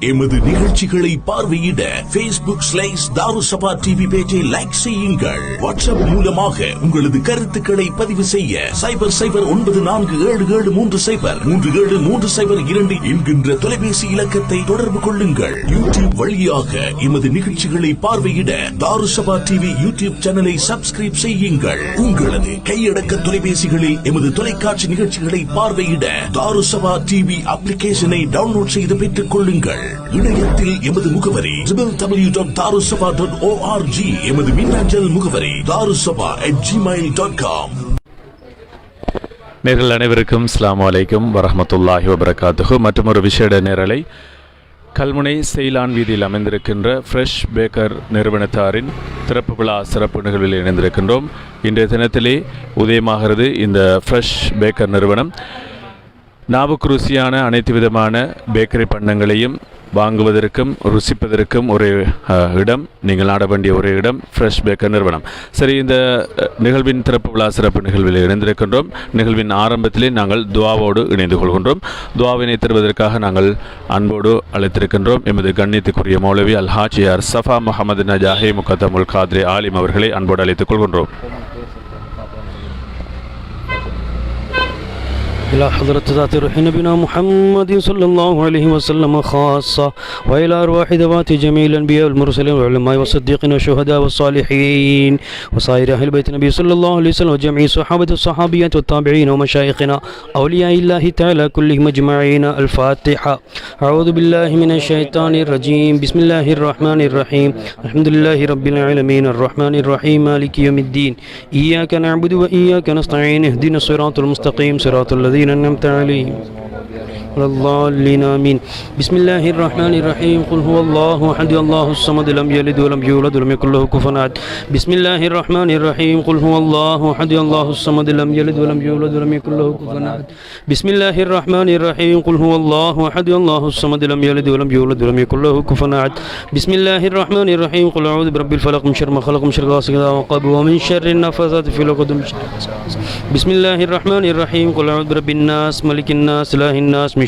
எமது நிகழ்ச்சிகளை பார்வையிட பேஸ்புக் ஸ்லைஸ் தாருசபா டிவி பேஜை லைக் செய்யுங்கள். வாட்ஸ்அப் மூலமாக உங்களது கருத்துக்களை பதிவு செய்ய சைபர் சைபர் ஒன்பது நான்கு ஏழு ஏழு மூன்று சைபர் மூன்று ஏழு மூன்று சைபர் இரண்டு என்கின்ற தொலைபேசி இலக்கத்தை தொடர்பு கொள்ளுங்கள். யூடியூப் வழியாக எமது நிகழ்ச்சிகளை பார்வையிட தாருசபா டிவி யூடியூப் சேனலை சப்ஸ்கிரைப் செய்யுங்கள். உங்களது கையடக்க தொலைபேசிகளில் எமது தொலைக்காட்சி நிகழ்ச்சிகளை பார்வையிட தாருசபா டிவி அப்ளிகேஷனை டவுன்லோட் செய்து பெற்றுக் கொள்ளுங்கள். இணையத்தில் எமது முகவரி W dot Darusaba dot ORG எமது மின்னஞ்சல் முகவரி Darusaba at Gmail dot com நேர்கள் அனைவருக்கும் அஸ்லாம் அலைக்கும் வரமத்துல்லாஹி வபரகாத்துஹு. மற்றும் ஒரு விசேட நேரலை கல்முனை செய்லான் வீதியில் அமைந்திருக்கின்ற ஃப்ரெஷ் பேக்கர் நிறுவனத்தாரின் திறப்பு விழா சிறப்பு நிகழ்வில் இணைந்திருக்கின்றோம். இன்றைய தினத்திலே உதயமாகிறது இந்த ஃப்ரெஷ் பேக்கர் நிறுவனம். நாவுக்கு ருசியான அனைத்து விதமான பேக்கரி பண்டங்களையும் வாங்குவதற்கும் ருசிப்பதற்கும் ஒரு இடம் நீங்கள் நாட வேண்டிய ஒரு இடம் ஃப்ரெஷ் பேக்கர் நிறுவனம். சரி இந்த நிகழ்வின் திறப்பு விழா சிறப்பு நிகழ்வில் இணைந்திருக்கின்றோம். நிகழ்வின் ஆரம்பத்திலே நாங்கள் துவாவோடு இணைந்து கொள்கின்றோம். துவாவினை தருவதற்காக நாங்கள் அன்போடு அழைத்திருக்கின்றோம். எமது கண்ணியத்துக்குரிய மௌலவி அல் ஹாஜியார் சஃபா முகமது நஜாஹி முகத்தமுல் காத்ரி ஆலிம் அவர்களை அன்போடு அழைத்துக் கொள்கின்றோம். إلى حضرة ذات روح نبينا محمد صلى الله عليه وسلم خاصة وإلى أرواح ذوات جميع الأنبياء والمرسلين والعلماء والصديقين والشهداء والصالحين وصائر أهل بيت النبي صلى الله عليه وسلم وجميع صحابة الصحابيات والتابعين ومشايخنا أولياء الله تعالى كلهم أجمعين. الفاتحة. أعوذ بالله من الشيطان الرجيم. بسم الله الرحمن الرحيم. الحمد لله رب العالمين. الرحمن الرحيم. مالك يوم الدين. إياك نعبد وإياك نستعين. اهدنا الصراط المستقيم. صراط الذين أنعمت عليهم. ولا الضالين آمين. بسم الله الرحمن الرحيم. قل هو الله أحد الله الصمد لم يلد ولم يولد ولم يكن له كفوا أحد. بسم الله الرحمن الرحيم. قل هو الله أحد الله الصمد لم يلد ولم يولد ولم يكن له كفوا أحد. بسم الله الرحمن الرحيم. قل هو الله أحد الله الصمد لم يلد ولم يولد ولم يكن له كفوا أحد. بسم الله الرحمن الرحيم. قل أعوذ برب الفلق من شر ما خلق من شر غاسق إذا وقب ومن شر النفاثات في العقد. بسم الله الرحمن الرحيم. قل أعوذ برب الناس ملك الناس إله الناس من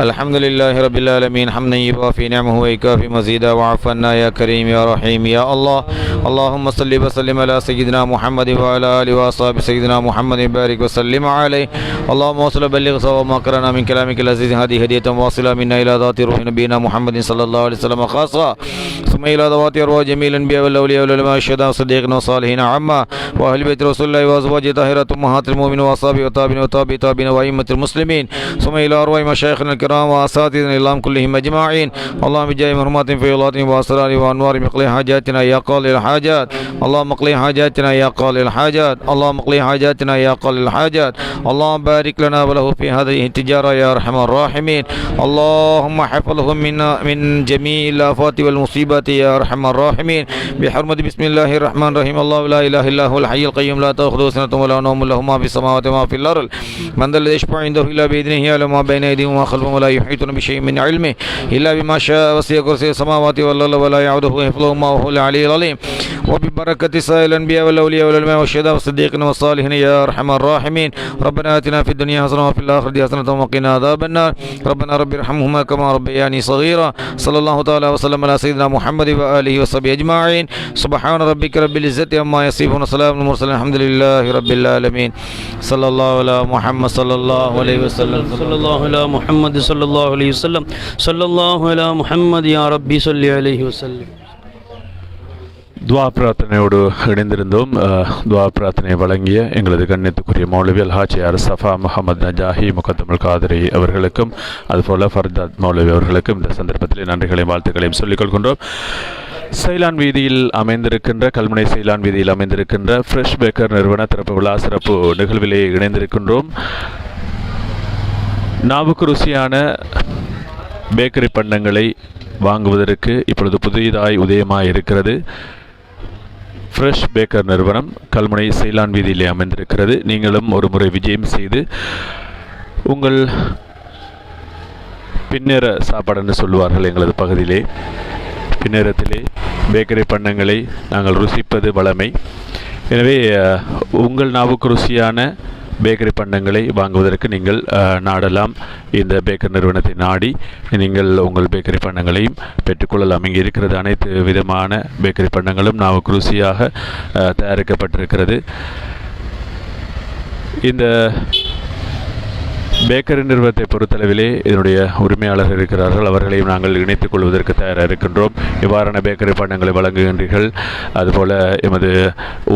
الحمد لله رب العالمين حمدا يوافي نعمه ويكافي مزيدا وعفو عنا يا كريم يا رحيم يا الله اللهم صل وسلم على سيدنا محمد وعلى اله واصحاب سيدنا محمد بارك وسلم عليه اللهم وصل بلغ صواب ما قرانا من كلامك العزيز هذه هدية واصلة منا إلى ذات روح نبينا محمد صلى الله عليه وسلم خاصة ثم إلى ذوات ارواح جميع الانبياء والاولياء والعلماء والشهداء والصديقين والصالحين عما واهل بيت رسول الله وازواجه طاهرات امهات المؤمنين واصحابه وتابعين وتابعي تابعين وائمة المسلمين ثم إلى ارواح مشايخنا الكرام واساتذتنا الإسلام كلهم أجمعين. اللهم بجاه مرحمات في ولاتهم واسرار وانوار مقلي حاجاتنا يا قاضي الحاجات. اللهم اقضي حاجاتنا يا قاضي الحاجات. اللهم اقضي حاجاتنا يا قاضي الحاجات. اللهم بارك لنا وله في هذه التجارة يا أرحم الراحمين. اللهم حفظهم من من جميع الآفات والمصيبات يا أرحم الراحمين. بحرمة بسم الله الرحمن الرحيم. الله لا إله إلا هو الحي القيوم. لا تأخذه سنة ولا نوم له. ما في السماوات وما في الأرض. من ذا الذي يشفع عنده إلا بإذنه يعلم ما بين أيديهم وما خلفهم ولا يحيطون بشيء من علمه إلا بما شاء وسع كرسي السماوات والأرض ولا يعوده حفظهما وهو العلي العظيم. وببركة سائر الأنبياء والأولياء والعلماء والشهداء والصديقين والصالحين يا أرحم الراحمين. ربنا آتنا في الدنيا حسنة وفي الآخرة حسنة وقنا عذاب النار. ربنا رب ارحمهما كما ربياني صغيرا. صلى الله تعالى وسلم على سيدنا محمد وآله وصحبه أجمعين. سبحان ربك رب العزة عما يصفون وسلام على المرسلين. الحمد لله رب العالمين. صلى الله على محمد صلى الله عليه وسلم. صلى الله على محمد சல்லாஹ் அலி வல்லம் சல்லாஹ் அலா முஹம்மது யா ரப்பி சொல்லி அலி வல்லம் துவா பிரார்த்தனையோடு இணைந்திருந்தோம். துவா பிரார்த்தனை வழங்கிய எங்களது கண்ணியத்துக்குரிய மௌலவி அல்ஹாஜி அர் சஃபா முகமது நஜாஹி முகத்தமுல் காதரி அவர்களுக்கும் அதுபோல் ஃபர்தாத் மௌலவி அவர்களுக்கும் இந்த சந்தர்ப்பத்தில் நன்றிகளையும் வாழ்த்துக்களையும் சொல்லிக்கொள்கின்றோம் சைலான் வீதியில் அமைந்திருக்கின்ற கல்முனை சைலான் வீதியில் அமைந்திருக்கின்ற ஃப்ரெஷ் பேக்கர் நிறுவன திறப்பு விழா சிறப்பு நிகழ்விலே இணைந்திருக்கின்றோம். நாவுக்கு ருசியான பேக்கரி பண்டங்களை வாங்குவதற்கு இப்பொழுது புதியதாய் உதயமாக இருக்கிறது. ஃப்ரெஷ் பேக்கர் நிறுவனம் கல்முனை சைலான் வீதியிலே அமைந்திருக்கிறது. நீங்களும் ஒரு முறை விஜயம் செய்து உங்கள் பின்னேற சாப்பாடுன்னு சொல்லுவார்கள் எங்களது பகுதியிலே. பின்னேரத்திலே பேக்கரி பண்டங்களை நாங்கள் ருசிப்பது வளமை. எனவே உங்கள் நாவுக்கு ருசியான பேக்கரி பண்டங்களை வாங்குவதற்கு நீங்கள் நாடலாம். இந்த பேக்கர் நிறுவனத்தை நாடி நீங்கள் உங்கள் பேக்கரி பண்டங்களையும் பெற்றுக்கொள்ளலாம். இங்கே இருக்கிறது அனைத்து விதமான பேக்கரி பண்டங்களும் நாம் ருசியாக தயாரிக்கப்பட்டிருக்கிறது. இந்த பேக்கரி நிறுவனத்தை பொறுத்தளவிலே இதனுடைய உரிமையாளர்கள் இருக்கிறார்கள். அவர்களையும் நாங்கள் இணைத்துக் கொள்வதற்கு தயாராக இருக்கின்றோம். இவ்வாறான பேக்கரி பண்டங்களை வழங்குகின்றீர்கள். அதுபோல எமது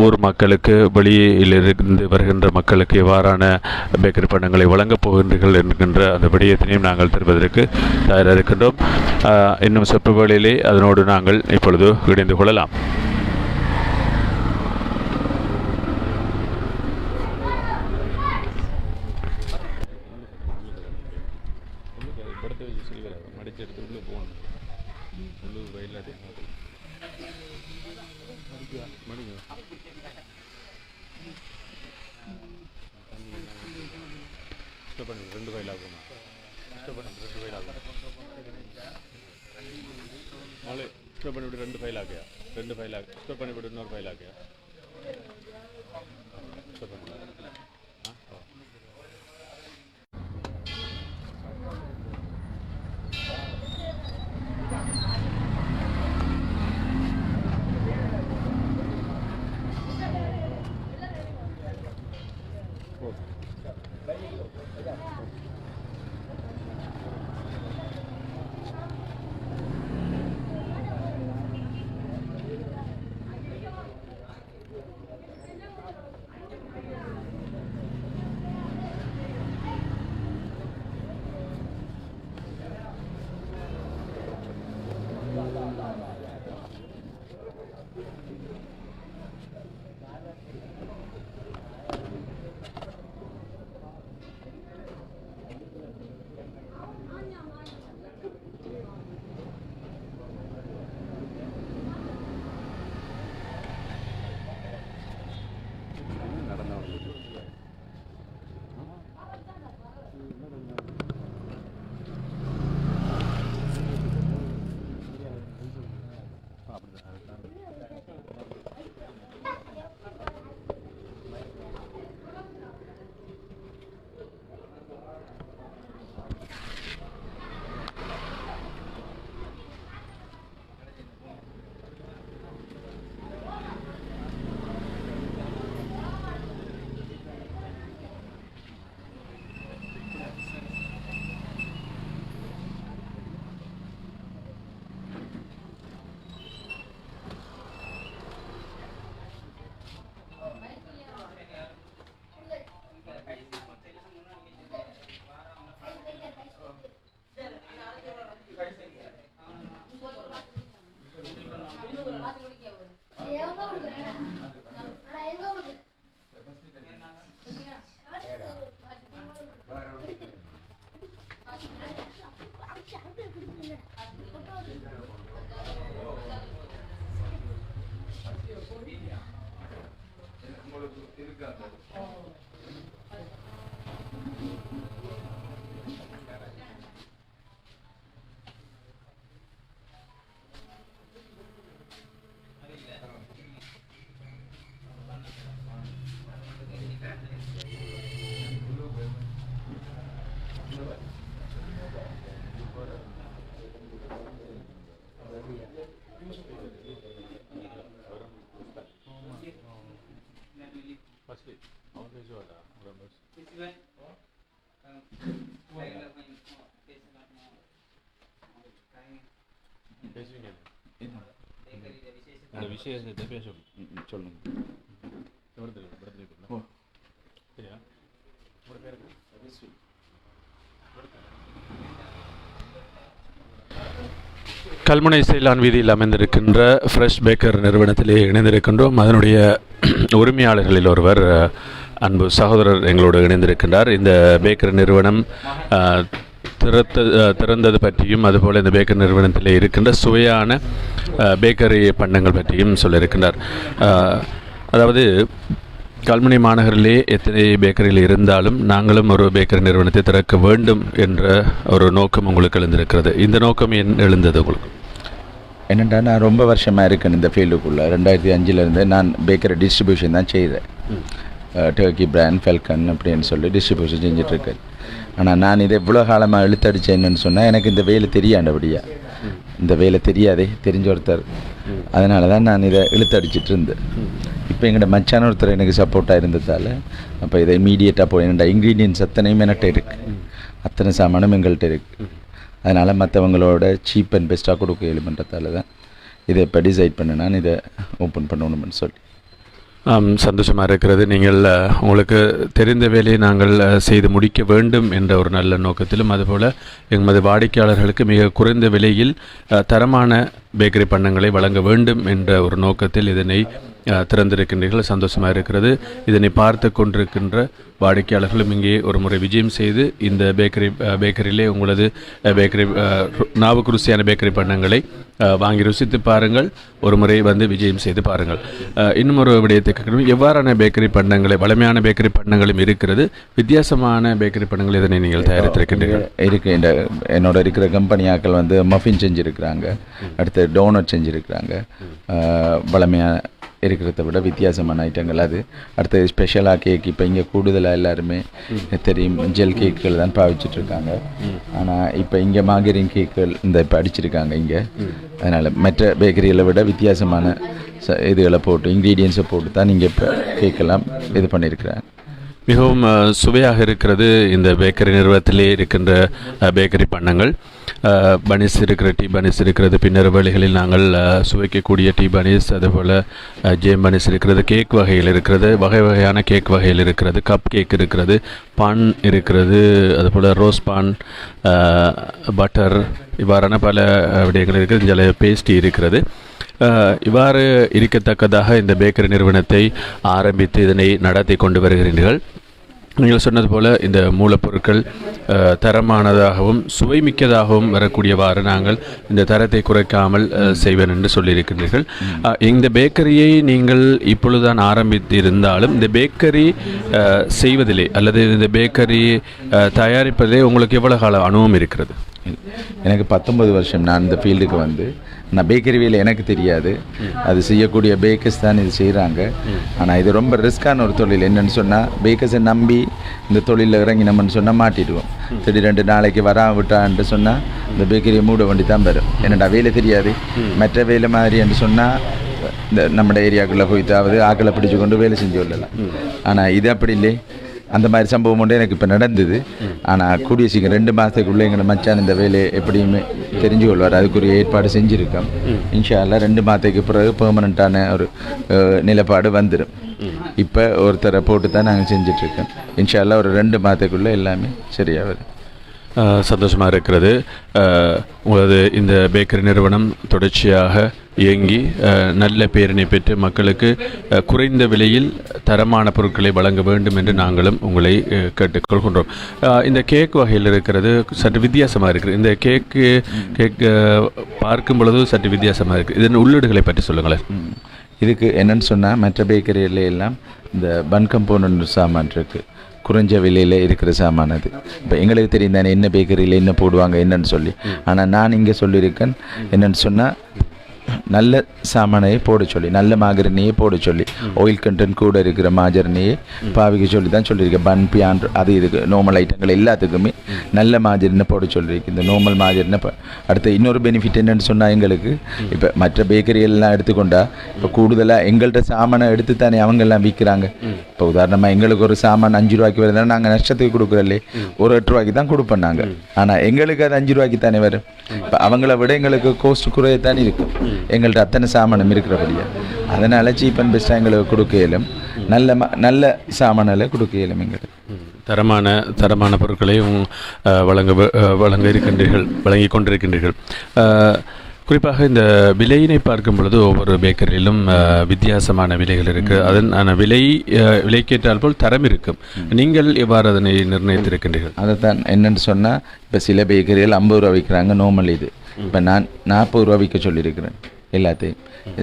ஊர் மக்களுக்கு வெளியிலிருந்து வருகின்ற மக்களுக்கு இவ்வாறான பேக்கரி பண்டங்களை வழங்கப் போகின்றீர்கள் என்கின்ற அந்த விடயத்தினையும் நாங்கள் தருவதற்கு தயாராக இருக்கின்றோம். இன்னும் இன்னும் சொற்புகளிலே அதனோடு நாங்கள் இப்பொழுது இணைந்து கொள்ளலாம். ரெண்டு ஃபைல் ஆகும்? கஷ்டப்படுது ரெண்டு ஃபைல் ஆகும். நாளை ஸ்டோப் ரெண்டு ஃபைல் ஆகியா? ரெண்டு ஃபைல் ஆகு ஸ்டோப் இன்னொரு ஃபைல் ஆகியா? 都是个人 இந்த விசேஷத்தை பேசும் சொல்லுங்க. சரியா பேர்? கல்முனை சைலான் வீதியில் அமைந்திருக்கின்ற ஃப்ரெஷ் பேக்கர் நிறுவனத்திலே இணைந்திருக்கின்றோம். அதனுடைய உரிமையாளர்களில் ஒருவர் அன்பு சகோதரர் எங்களோடு இணைந்திருக்கின்றார். இந்த பேக்கர் நிறுவனம் திறத்த திறந்தது பற்றியும் அதுபோல் இந்த பேக்கர் நிறுவனத்தில் இருக்கின்ற சுவையான பேக்கரி பண்டங்கள் பற்றியும் சொல்லியிருக்கின்றார். அதாவது கல்முனை மாநகரிலே எத்தனை பேக்கரிகள் இருந்தாலும் நாங்களும் ஒரு பேக்கரி நிறுவனத்தை திறக்க வேண்டும் என்ற ஒரு நோக்கம் உங்களுக்கு எழுந்திருக்கிறது. இந்த நோக்கம் ஏன் எழுந்தது உங்களுக்கு? என்னென்னா நான் ரொம்ப வருஷமாக இருக்கேன் இந்த ஃபீல்டுக்குள்ளே ரெண்டாயிரத்தி அஞ்சுலேருந்து நான் பேக்கரி டிஸ்ட்ரிபியூஷன் தான் செய்கிறேன் டர்க்கி பிராண்ட் ஃபெல்கன் அப்படின்னு சொல்லி டிஸ்ட்ரிபியூஷன் செஞ்சிட்ருக்கு. ஆனால் நான் இதை இவ்வளோ காலமாக இழுத்தடிச்சேன்னு சொன்னால் எனக்கு இந்த வேலை தெரியாண்டபடியா இந்த வேலை தெரியாதே தெரிஞ்ச ஒருத்தர். அதனால தான் நான் இதை இழுத்தடிச்சிட்டு இருந்தேன் இப்போ எங்களோட மச்சான ஒருத்தர் எனக்கு சப்போர்ட்டாக இருந்ததால் அப்போ இதை இமீடியட்டாக போய் என்னோட இன்க்ரீடியன்ஸ் அத்தனையும் என்கிட்ட இருக்குது அத்தனை சாமானும் எங்கள்கிட்ட இருக்குது அதனால் மற்றவங்களோட சீப் அண்ட் பெஸ்ட்டாக கொடுக்க இயலுமன்றதால தான் இதை இப்போ டிசைட் பண்ண நான் இதை ஓப்பன் பண்ணணும்னு சொல்லி. சந்தோஷமாக இருக்கிறது. நீங்கள் உங்களுக்கு தெரிந்த வேலையை நாங்கள் செய்து முடிக்க வேண்டும் என்ற ஒரு நல்ல நோக்கத்திலும் அதுபோல் எமது வாடிக்கையாளர்களுக்கு மிக குறைந்த விலையில் தரமான பேக்கரி பண்டங்களை வழங்க வேண்டும் என்ற ஒரு நோக்கத்தில் இதனை திறந்திருக்கின்றீர்கள் சந்தோஷமாக இருக்கிறது இதனை பார்த்து கொண்டிருக்கின்ற வாடிக்கையாளர்களும் இங்கே ஒரு முறை விஜயம் செய்து இந்த பேக்கரி பேக்கரியிலே உங்களது பேக்கரி நாவுக்கு ருசியான பேக்கரி பண்டங்களை வாங்கி ருசித்து பாருங்கள். ஒரு முறை வந்து விஜயம் செய்து பாருங்கள். இன்னும் ஒரு விடயத்தை எவ்வாறான பேக்கரி பண்டங்களை வளமையான பேக்கரி பண்டங்களும் இருக்கிறது. வித்தியாசமான பேக்கரி பண்டங்கள் இதனை நீங்கள் தயாரித்திருக்கின்றீர்கள்? இருக்கு இந்த என்னோட இருக்கிற கம்பெனி ஆட்கள் வந்து மஃபின் செஞ்சுருக்கிறாங்க. அடுத்து டோனட் செஞ்சுருக்கிறாங்க. பழமையாக இருக்கிறத விட வித்தியாசமான ஐட்டங்கள் அது அடுத்து ஸ்பெஷலாக கேக் இப்போ இங்கே கூடுதலாக எல்லாருமே தெரியும் ஜெல் கேக்குகள் தான் பாவிச்சிட்டு இருக்காங்க. ஆனால் இப்போ இங்கே மாகரின் கேக்குகள் இந்த இப்போ அடிச்சிருக்காங்க இங்கே. அதனால் மற்ற பேக்கரிகளை விட வித்தியாசமான ச இதுகளை போட்டு இன்க்ரீடியன்ஸை போட்டு தான் நீங்கள் இப்போ கேக்கெல்லாம் இது பண்ணியிருக்கிறாங்க. மிகவும் சுவையாக இருக்கிறது இந்த பேக்கரி நிறுவனத்திலே இருக்கின்ற பேக்கரி பண்ணங்கள். பனிஸ் இருக்கிற டீ பனிஸ் இருக்கிறது. பின்னர் வழிகளில் நாங்கள் சுவைக்கக்கூடிய டீ பனிஸ் அதுபோல் ஜேம் பனிஸ் இருக்கிறது. கேக் வகையில் இருக்கிறது. வகை வகையான கேக் வகையில் இருக்கிறது. கப் கேக் இருக்கிறது. பான் இருக்கிறது. அதுபோல் ரோஸ் பான் பட்டர் இவ்வாறான பல விடயங்கள் இருக்கிறது சில பேஸ்டி இருக்கிறது. இவ்வாறு இருக்கத்தக்கதாக இந்த பேக்கரி நிறுவனத்தை ஆரம்பித்து இதனை நடத்தி கொண்டு வருகிறீர்கள். நீங்கள் சொன்னது போல இந்த மூலப்பொருட்கள் தரமானதாகவும் சுவைமிக்கதாகவும் வரக்கூடியவாறு நாங்கள் இந்த தரத்தை குறைக்காமல் செய்வேன் என்று சொல்லியிருக்கிறீர்கள் இந்த பேக்கரியை நீங்கள் இப்பொழுதுதான் ஆரம்பித்து இருந்தாலும் இந்த பேக்கரி செய்வதிலே அல்லது இந்த பேக்கரி அஹ், தயாரிப்பதிலே உங்களுக்கு எவ்வளவு கால அனுபவம் இருக்கிறது? எனக்கு பத்தொன்பது வருஷம் நான் இந்த ஃபீல்டுக்கு வந்து நான் பேக்கரி வேலை எனக்கு தெரியாது. அது செய்யக்கூடிய பேக்கர்ஸ் தான் இது செய்கிறாங்க ஆனால் இது ரொம்ப ரிஸ்க்கான ஒரு தொழில். என்னென்னு சொன்னால் பேக்கர்ஸை நம்பி இந்த தொழிலில் இறங்கினோம்னு சொன்னால் மாட்டிடுவோம். திடீர் ரெண்டு நாளைக்கு வரா விட்டான்ட்டு சொன்னால் இந்த பேக்கரியை மூட வண்டி தான் வரும். என்னடா வேலை தெரியாது? மற்ற வேலை மாதிரி என்று சொன்னால் இந்த நம்ம ஏரியாக்குள்ளே போய்த்தாவது ஆக்களை பிடிச்சு கொண்டு வேலை செஞ்சு கொள்ளலாம். ஆனால் இது அப்படி இல்லை. அந்த மாதிரி சம்பவம் ஒன்று எனக்கு இப்போ நடந்தது. ஆனால் கூடிய சீக்கிரம் ரெண்டு மாதத்துக்குள்ளே எங்களை மச்சான் இந்த வேலையை எப்படியுமே தெரிஞ்சு கொள்வார் அதுக்குரிய ஏற்பாடு செஞ்சுருக்கோம். இன்ஷால்ல ரெண்டு மாதத்துக்கு பிறகு பெர்மனண்ட்டான ஒரு நிலப்பாடு வந்துடும் இப்போ ஒருத்தரை போட்டு தான் நாங்கள் செஞ்சிட்ருக்கோம். இன்ஷால்ல ஒரு ரெண்டு மாதத்துக்குள்ளே எல்லாமே சரியாக வரும் சந்தோஷமாக இருக்கிறது. உங்களது இந்த பேக்கரி நிறுவனம் தொடர்ச்சியாக இயங்கி நல்ல பேரினை பெற்று மக்களுக்கு குறைந்த விலையில் தரமான பொருட்களை வழங்க வேண்டும் என்று நாங்களும் உங்களை கேட்டுக்கொள்கின்றோம். இந்த கேக் வகையில் இருக்கிறது சற்று வித்தியாசமாக இருக்குது. இந்த கேக்கு கேக் பார்க்கும் பொழுது சற்று வித்தியாசமாக இருக்குது. இதன் உள்ளீடுகளை பற்றி சொல்லுங்களேன். இதுக்கு என்னென்னு சொன்னால் மற்ற பேக்கரியில எல்லாம் இந்த பன் கம்போனன்ட் சாமான் இருக்குது குறைஞ்ச விலையில் இருக்கிற சாமானது இப்போ எங்களுக்கு தெரியும் தானே என்ன பேக்கரியில் என்ன போடுவாங்க என்னன்னு சொல்லி. ஆனால் நான் இங்கே சொல்லியிருக்கேன் என்னன்னு சொன்னால் நல்ல சாமானையே போட சொல்லி நல்ல மாகரணியே போட சொல்லி ஆயில் கண்டென்ட் கூட இருக்கிற மாஜரணியே பாவிக்க சொல்லி தான் சொல்லியிருக்கேன். பன் பியான் அது இதுக்கு நார்மல் ஐட்டங்கள் எல்லாத்துக்குமே நல்ல மாஜரினை போட சொல்லியிருக்கு. இந்த நார்மல் மாஜரினை அடுத்து இன்னொரு பெனிஃபிட் என்னன்னு சொன்னால் எங்களுக்கு இப்போ மற்ற பேக்கரி எல்லாம் எடுத்துக்கொண்டா இப்போ கூடுதலாக எங்கள்கிட்ட சாமானை எடுத்து தானே அவங்க எல்லாம் விற்கிறாங்க இப்போ உதாரணமாக எங்களுக்கு ஒரு சாமான் அஞ்சு ரூபாய்க்கு வருதுன்னா நாங்கள் நஷ்டத்துக்கு கொடுக்குறல்லே ஒரு எட்டு ரூபாய்க்கு தான் கொடுப்போம் நாங்கள் ஆனால் எங்களுக்கு அது அஞ்சு ரூபாய்க்கு தானே வரும். இப்போ அவங்கள விட எங்களுக்கு கோஸ்ட் குறையத்தானே இருக்கும் எங்கள்கிட்ட அத்தனை சாமானம் இருக்கிறபடியா. அதனால் சீப் அண்ட் பெஸ்ட்டாக எங்களுக்கு கொடுக்க இயலும் நல்ல நல்ல சாமானில் கொடுக்க இயலும் எங்களுக்கு தரமான தரமான பொருட்களை உங்- அஹ், வழங்க வழங்க இருக்கின்றீர்கள் வழங்கி கொண்டிருக்கின்றீர்கள். குறிப்பாக இந்த விலையினை பார்க்கும் பொழுது ஒவ்வொரு பேக்கரியிலும் வித்தியாசமான விலைகள் இருக்கு. அதன் ஆன விலை விலைக்கேற்றால் போல் தரம் இருக்கும். நீங்கள் எவ்வாறு அதனை நிர்ணயித்திருக்கின்றீர்கள்? அதை தான் என்னன்னு சொன்னால் இப்போ சில பேக்கரிகள் ஐம்பது ரூபா விற்கிறாங்க நார்மல் இது. இப்போ நான் நாற்பது ரூபா விற்க சொல்லியிருக்கிறேன். எல்லாத்தையும்.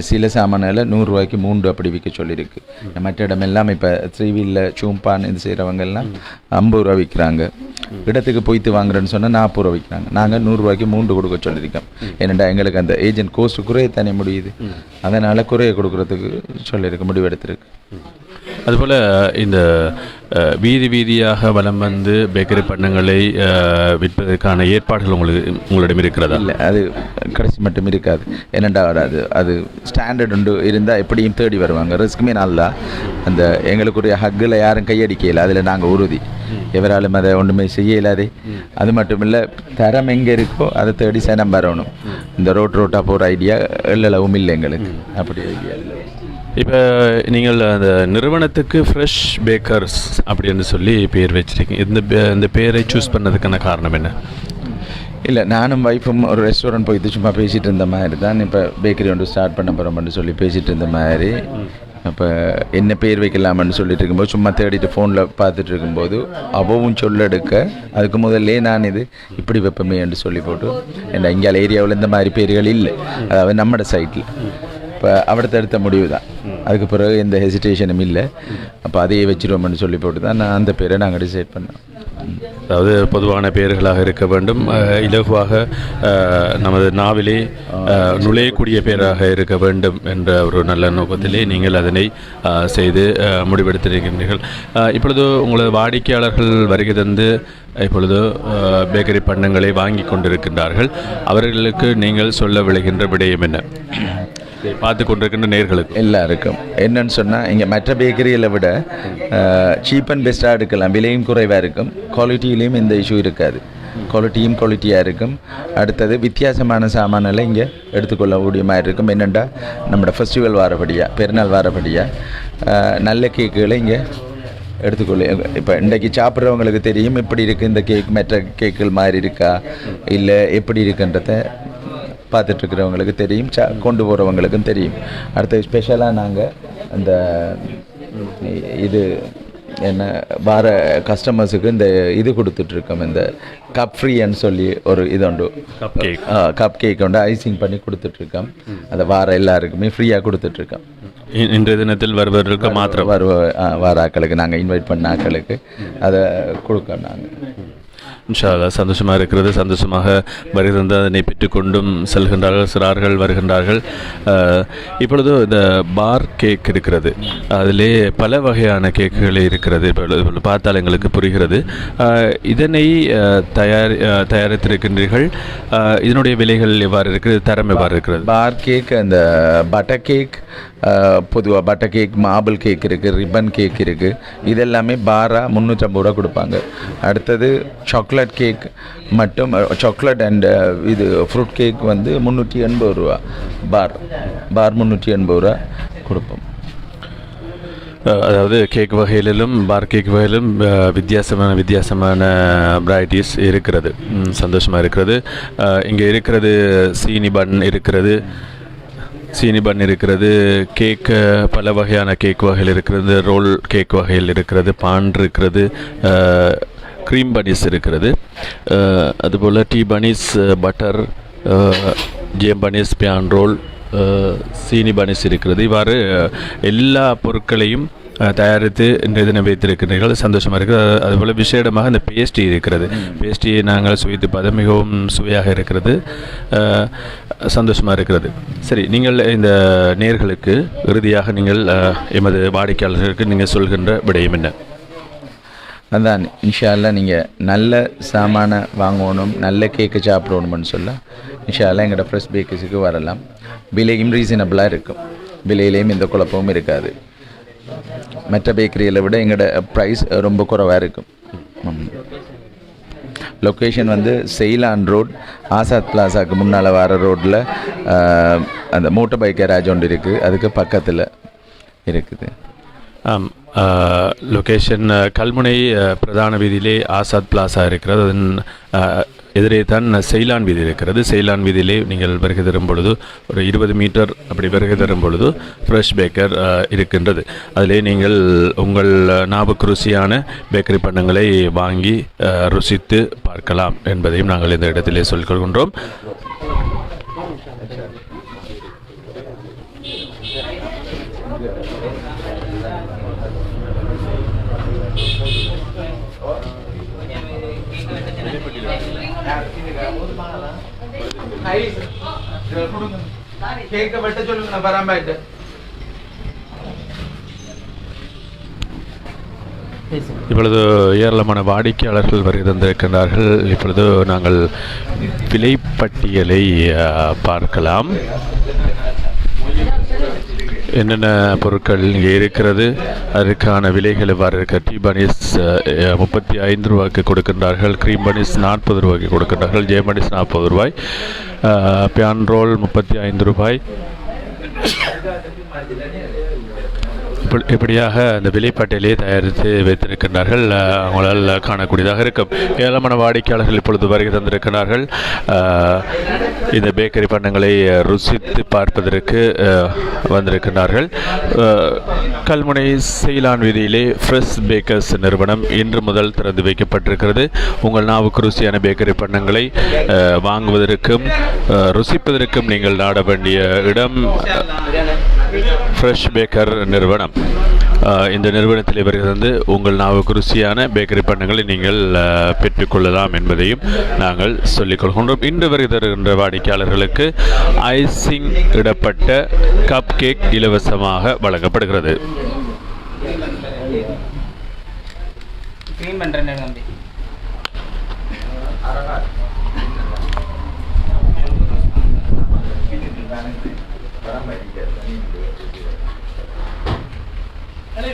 சில சாமானில் நூறுரூவாய்க்கு மூன்று அப்படி விற்க சொல்லியிருக்கு. மற்ற இடம் எல்லாம் இப்போ த்ரீவீலில் சூம்பான் இது செய்கிறவங்க எல்லாம் ஐம்பது ரூபா விற்கிறாங்க இடத்துக்கு போய்த்து வாங்குறேன்னு சொன்னால் நாற்பது ரூபா விற்கிறாங்க நாங்கள் நூறுரூவாய்க்கு மூன்று கொடுக்க சொல்லியிருக்கோம். ஏனெண்டா எங்களுக்கு அந்த ஏஜென்ட் கோஸ்ட் குறைய தானே முடியுது அதனால் குறைய கொடுக்குறதுக்கு சொல்லியிருக்கு முடிவு எடுத்திருக்கு அதுபோல் இந்த வீதி வீதியாக வலம் வந்து பேக்கரி பண்டங்களை அஹ், விற்பதற்கான ஏற்பாடுகள் உங்களுக்கு உங்களிடம் இருக்கிறதா? இல்லை அது கடைசி மட்டும் இருக்காது. என்னண்டா அது அது ஸ்டாண்டர்ட் உண்டு. இருந்தால் எப்படியும் தேடி வருவாங்க. ரிஸ்க்குமே நல்லா. அந்த எங்களுக்குரிய ஹக்கில் யாரும் கையடிக்கல. அதில் நாங்கள் உறுதி. எவராலும் அதை ஒன்றுமே செய்ய இயலாது அது மட்டும் இல்லை தரம் எங்கே இருக்கோ அதை தேடி சனம் வரணும். இந்த ரோட் ரோட்டாக போகிற ஐடியா எல்லளவும் இல்லை எங்களுக்கு. அப்படி ஐடியா இல்லை. இப்போ நீங்கள் அந்த நிறுவனத்துக்கு ஃப்ரெஷ் பேக்கர்ஸ் அப்படின்னு சொல்லி பேர் வச்சிருக்கீங்க. இந்த பே- இந்த பேரை சூஸ் பண்ணதுக்கான காரணம் என்ன? இல்லை நானும் வைஃபும் ஒரு ரெஸ்டாரண்ட் போயிட்டு சும்மா பேசிகிட்டு இருந்த மாதிரி தான் இப்போ பேக்கரி ஒன்று ஸ்டார்ட் பண்ண போகிறோம்னு சொல்லி பேசிகிட்டு இருந்த மாதிரி. அப்போ என்ன பேர் வைக்கலாம்னு சொல்லிட்டு இருக்கும்போது சும்மா தேடிட்டு ஃபோனில் பார்த்துட்டு இருக்கும்போது அவவும் சொல்லெடுக்க அதுக்கு முதல்லே நான் இது இப்படி வைப்பமேன்னு சொல்லி போட்டு என்ன இங்கே ஏரியாவில் இந்த மாதிரி பேர்கள் இல்லை. அதாவது நம்மட சைட்டில் இப்போ அவடத்த எடுத்த முடிவு தான் அதுக்கு பிறகு எந்த ஹெசிடேஷனும் இல்லை. அப்போ அதையே வச்சிருவோம்னு சொல்லி போட்டு தான் நான் அந்த பேரை நாங்கள் டிசைட் பண்ணோம். அதாவது பொதுவான பெயர்களாக இருக்க வேண்டும். இலகுவாக நமது நாவிலே நுழையக்கூடிய பெயராக இருக்க வேண்டும் என்ற ஒரு நல்ல நோக்கத்திலே நீங்கள் அதனை செய்து முடிவெடுத்திருக்கின்றீர்கள் இப்பொழுது உங்களது வாடிக்கையாளர்கள் வருகை தந்து இப்பொழுது பேக்கரி பண்டங்களை வாங்கி கொண்டிருக்கின்றார்கள். அவர்களுக்கு நீங்கள் சொல்ல விளைகின்ற விடயம் என்ன? பார்த்து கொண்டிருக்கின்ற நேர்களுக்கு எல்லாருக்கும். என்னன்னு சொன்னால் இங்கே மற்ற பேக்கரியில் விட சீப் அண்ட் பெஸ்ட்டாக எடுக்கலாம். விலையும் குறைவாக இருக்கும். குவாலிட்டியிலையும் எந்த இஷ்யூ இருக்காது. குவாலிட்டியும் குவாலிட்டியாக இருக்கும். அடுத்தது வித்தியாசமான சாமானெல்லாம் இங்கே எடுத்துக்கொள்ளக்கூடிய மாதிரி இருக்கும். என்னென்னா நம்மளோட ஃபெஸ்டிவல் வாரப்படியாக பெருநாள் வாரப்படியாக நல்ல கேக்குகளை இங்கே எடுத்துக்கொள்ள இப்போ இன்றைக்கு சாப்பிட்றவங்களுக்கு தெரியும் எப்படி இருக்குது இந்த கேக் மற்ற கேக்குகள் மாதிரி இருக்கா? இல்லை எப்படி இருக்குன்றத பார்த்துட்டு இருக்கிறவங்களுக்கு தெரியும் சா கொண்டு போகிறவங்களுக்கும் தெரியும். அடுத்து ஸ்பெஷலாக நாங்கள் அந்த இது என்ன வார கஸ்டமர்ஸுக்கு இந்த இது கொடுத்துட்ருக்கோம். இந்த கப் ஃப்ரீன்னு சொல்லி ஒரு இது உண்டு கப் கேக் கப் கேக் உண்டு. ஐசிங் பண்ணி கொடுத்துட்ருக்கோம். அந்த வார எல்லாருக்குமே ஃப்ரீயாக கொடுத்துட்ருக்கோம். இன்றைய தினத்தில் வருபவர்களுக்கு மாத்திரம். வருவ ஆ, வார ஆக்களுக்கு நாங்கள் இன்வைட் பண்ண ஆக்களுக்கு அதை கொடுக்கோம் நாங்கள் இன்ஷா சந்தோஷமாக இருக்கிறது சந்தோஷமாக வருகின்ற அதனை பெற்றுக்கொண்டும் செல்கின்றார்கள் சிறார்கள் வருகின்றார்கள். இப்பொழுது இந்த பார் கேக் இருக்கிறது. அதிலே பல வகையான கேக்குகள் இருக்கிறது. இப்பொழுது பார்த்தால் எங்களுக்கு புரிகிறது. இதனை தயார் தயாரித்திருக்கின்றீர்கள். இதனுடைய விலைகள் எவ்வாறு இருக்கிறது? தரம் எவ்வாறு இருக்கிறது? பார் கேக் அந்த பட்டர் கேக் பொதுவாக பட்டர் கேக் மார்பிள் கேக் இருக்குது ரிப்பன் கேக் இருக்குது இதெல்லாமே பாராக முந்நூற்றம்பது ரூபா கொடுப்பாங்க. அடுத்தது சாக்லேட் கேக் மட்டும் சாக்லேட் அண்ட் இது ஃப்ரூட் கேக் வந்து முந்நூற்றி எண்பது ரூபா. பார் பார் முந்நூற்றி எண்பது ரூபா கொடுப்போம். அதாவது கேக் வகையிலும் பார் கேக் வகையிலும் வித்தியாசமான வித்தியாசமான வெரைட்டிஸ் இருக்கிறது. சந்தோஷமாக இருக்கிறது. இங்கே இருக்கிறது சீனி பன் இருக்கிறது. சீனி பன் இருக்கிறது கேக்கு பல வகையான கேக் வகைகள் இருக்கிறது ரோல் கேக் வகைகள் இருக்கிறது பான் இருக்கிறது க்ரீம் பனிஸ் இருக்கிறது. அதுபோல் tea buns butter jam buns பியான் roll சீனி பனிஸ் இருக்கிறது. இவ்வாறு எல்லா பொருட்களையும் தயாரித்து இன்றைய தினம் வைத்திருக்கிறீர்கள் சந்தோஷமாக இருக்குது அது- அதுபோல் விசேடமாக இந்த பேஸ்ட்ரி இருக்கிறது. பேஸ்ட்ரியை நாங்கள் சுவைத்து பார்த்து மிகவும் சுவையாக இருக்கிறது. சந்தோஷமாக இருக்கிறது. சரி நீங்கள் இந்த நேர்களுக்கு இறுதியாக நீங்கள் எமது வாடிக்கையாளர்களுக்கு நீங்கள் சொல்கின்ற விடயம் என்ன? அதான் இன்ஷால்லாம் நீங்கள் நல்ல சாமானை வாங்கணும் நல்ல கேக்கு சாப்பிடணும்னு சொல்ல இன்ஷால்லாம் எங்களோட ஃப்ரெஷ் பேக்கர்ஸுக்கு வரலாம். விலையும் ரீசனபிளாக இருக்கும். விலையிலையும் எந்த குழப்பமும் இருக்காது. மற்ற பேக்கரியில் விட எங்களோட ப்ரைஸ் ரொம்ப குறைவாக இருக்கும். லொக்கேஷன் வந்து செயிலான் ரோட் ஆசாத் பிளாசாக்கு முன்னால் வர ரோட்டில் அந்த மோட்டர் பைக் கேரேஜ் ஒன்று இருக்குது அதுக்கு பக்கத்தில் இருக்குது. ஆம் லொக்கேஷன் கல்முனை பிரதான வீதியிலே ஆசாத் பிளாசா இருக்கிறது. அதன் எதிரே தான் செயலான் வீதி இருக்கிறது. செயலான் வீதியிலே நீங்கள் வருகை தரும் பொழுது ஒரு இருபது மீட்டர் அப்படி வருகை தரும் பொழுது ஃப்ரெஷ் பேக்கர் இருக்கின்றது. அதிலே நீங்கள் உங்கள் நாவுக்கு ருசியான பேக்கரி பண்டங்களை வாங்கி ருசித்து பார்க்கலாம் என்பதையும் நாங்கள் இந்த இடத்திலே சொல்லிக் கொள்கின்றோம் கேக்க வெட்ட சொல்லுங்க நான் வராம இப்பொழுது ஏராளமான வாடிக்கையாளர்கள் வருகை தந்திருக்கின்றார்கள். இப்பொழுது நாங்கள் விலைப்பட்டியலை பார்க்கலாம். என்னென்ன பொருட்கள் இங்கே இருக்கிறது? அதற்கான விலைகள் எவ்வாறு இருக்க டீ பனிஸ் முப்பத்தி ஐந்து ரூபாய்க்கு கொடுக்கின்றார்கள். க்ரீம் பனிஸ் நாற்பது ரூபாய்க்கு கொடுக்கின்றார்கள். ஜே பனிஸ் நாற்பது ரூபாய். பியான் ரோல் முப்பத்தி ஐந்து ரூபாய். இப்படியாக அந்த விலைப்பட்டியலை தயாரித்து வைத்திருக்கின்றார்கள். அவங்களால் காணக்கூடியதாக இருக்கும். ஏராளமான வாடிக்கையாளர்கள் இப்பொழுது வருகை தந்திருக்கிறார்கள் இந்த பேக்கரி பண்டங்களை ருசித்து பார்ப்பதற்கு வந்திருக்கிறார்கள் கல்முனை செய்லான் வீதியிலே ஃப்ரெஷ் பேக்கர்ஸ் நிறுவனம் இன்று முதல் திறந்து வைக்கப்பட்டிருக்கிறது. உங்கள் நாவுக்கு ருசியான பேக்கரி பண்டங்களை வாங்குவதற்கும் ருசிப்பதற்கும் நீங்கள் நாட வேண்டிய இடம் ஃப்ரெஷ் பேக்கர் நிறுவனம். இந்த நிறுவனத்தில் இவர்கள் உங்கள் நாவுக்கு ருசியான பேக்கரி பண்டங்களை நீங்கள் பெற்றுக்கொள்ளலாம் என்பதையும் நாங்கள் சொல்லிக்கொள்கின்றோம் இன்று வருகை தருகின்ற வாடிக்கையாளர்களுக்கு ஐசிங் இடப்பட்ட கப் கேக் இலவசமாக வழங்கப்படுகிறது.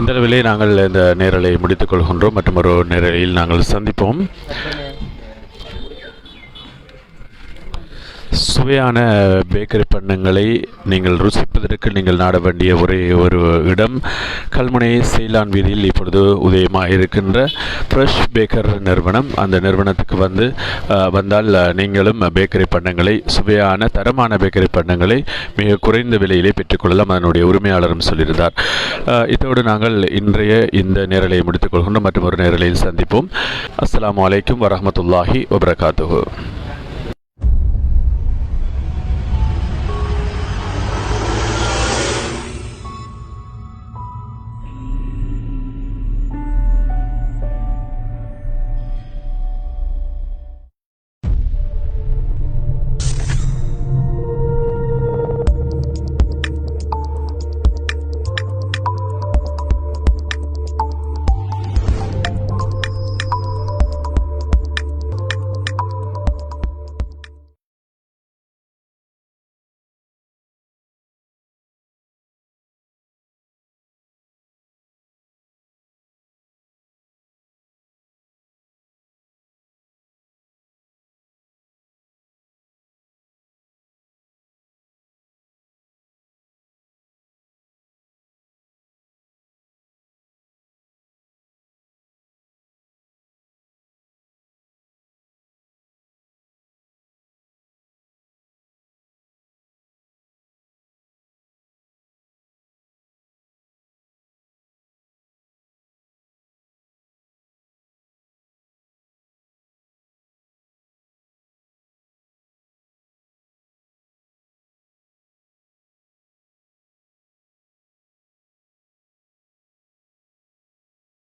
இந்த அளவிலே நாங்கள் இந்த நேரலை முடித்துக் கொள்கின்றோம். மற்றும் ஒரு நேரலையில் நாங்கள் சந்திப்போம். சுவையான பேக்கரி பண்டங்களை நீங்கள் ருசிப்பதற்கு நீங்கள் நாட வேண்டிய ஒரே ஒரு இடம் கல்முனை செய்லான் வீதியில் இப்பொழுது உதயமாக இருக்கின்ற ஃப்ரெஷ் பேக்கர் நிறுவனம். அந்த நிறுவனத்துக்கு வந்து வந்தால் நீங்களும் பேக்கரி பண்டங்களை சுவையான தரமான பேக்கரி பண்டங்களை மிக குறைந்த விலையிலே பெற்றுக்கொள்ளலாம் அதனுடைய உரிமையாளரும் சொல்லியிருந்தார். இதோடு நாங்கள் இன்றைய இந்த நேரலை முடித்துக் கொள்கின்றோம். மற்றும் ஒரு நேரலையில் சந்திப்போம். அஸ்ஸலாமு அலைக்கும் வரஹ்மத்துல்லாஹி வபரகாத்துஹு.